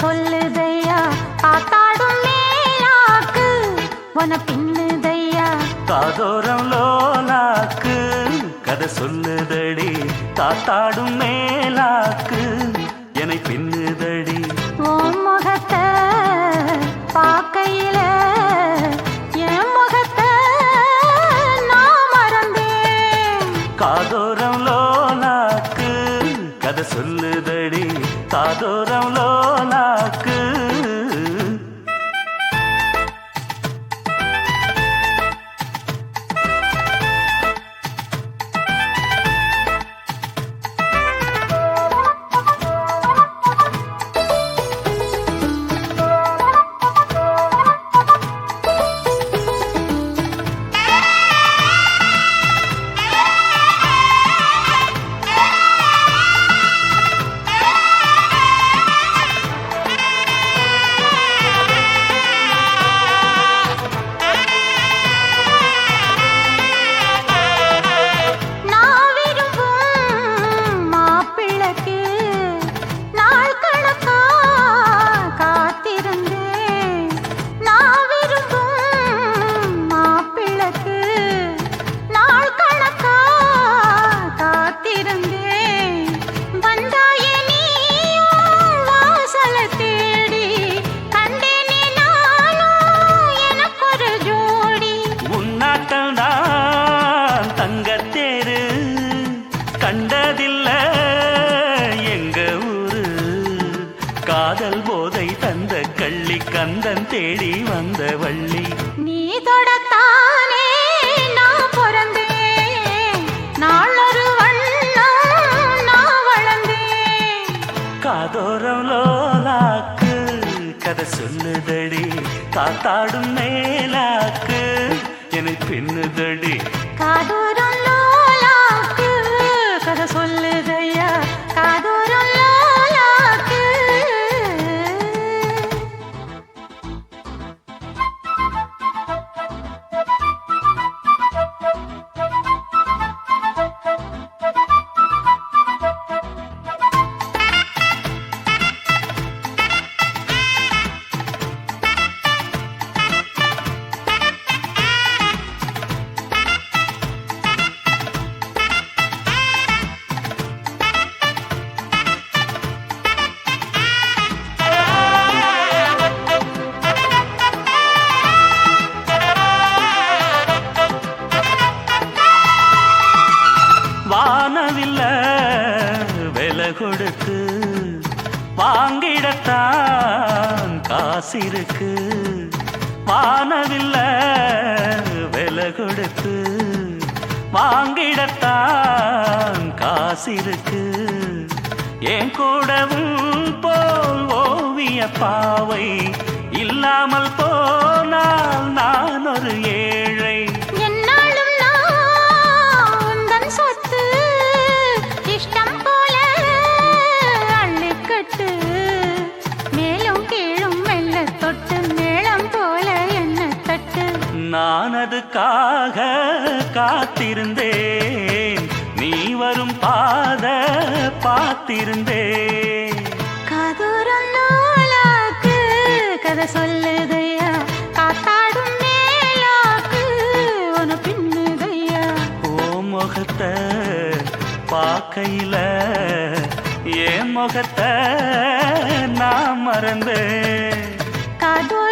சொல்லுதையா? காத்தாடும் மேலாக்கு. உன பின்னுதையா? காதோரம் லோலாக்கு கதை சொல்லுதடி காத்தாடும் மேலாக்கு. என்னை பின்னு கதை சொல்லுதடி. காதோரம் லோலாக்கு கந்தன் தேடி வந்த வள்ளி. நீ தொடத்தானே நான் பிறந்தேன். நாளொரு காதோரம் லோலாக்கு கதை சொல்லுதடி. காத்தாடும் மேலாக்கு என்னை பின்னுதடி. காதூரம் கொடுத்து வாங்கிடத்தான் காசிருக்கு. வானவில்ல விலை கொடுத்து வாங்கிடத்தான் காசிருக்கு. என் கூடவும் போல் ஓவிய பாவை இல்லாமல் போனால் நான் ஒரு ஏ நான் அதுக்காக காத்திருந்தேன். நீ வரும் பாத பார்த்திருந்தேன். காதூரம் நூலாக்கு கதை சொல்லுதையா? காத்தாடும் மேலாக்கு உன பின்னுதையா? ஓ முகத்தை பார்க்கையில என் முகத்தை நான் மறந்தேன்? காதூரம்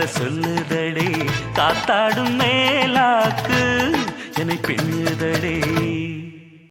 கதை சொல்லுதடி. காத்தாடும் மேலாக்கு என்னை பின்னுதடி.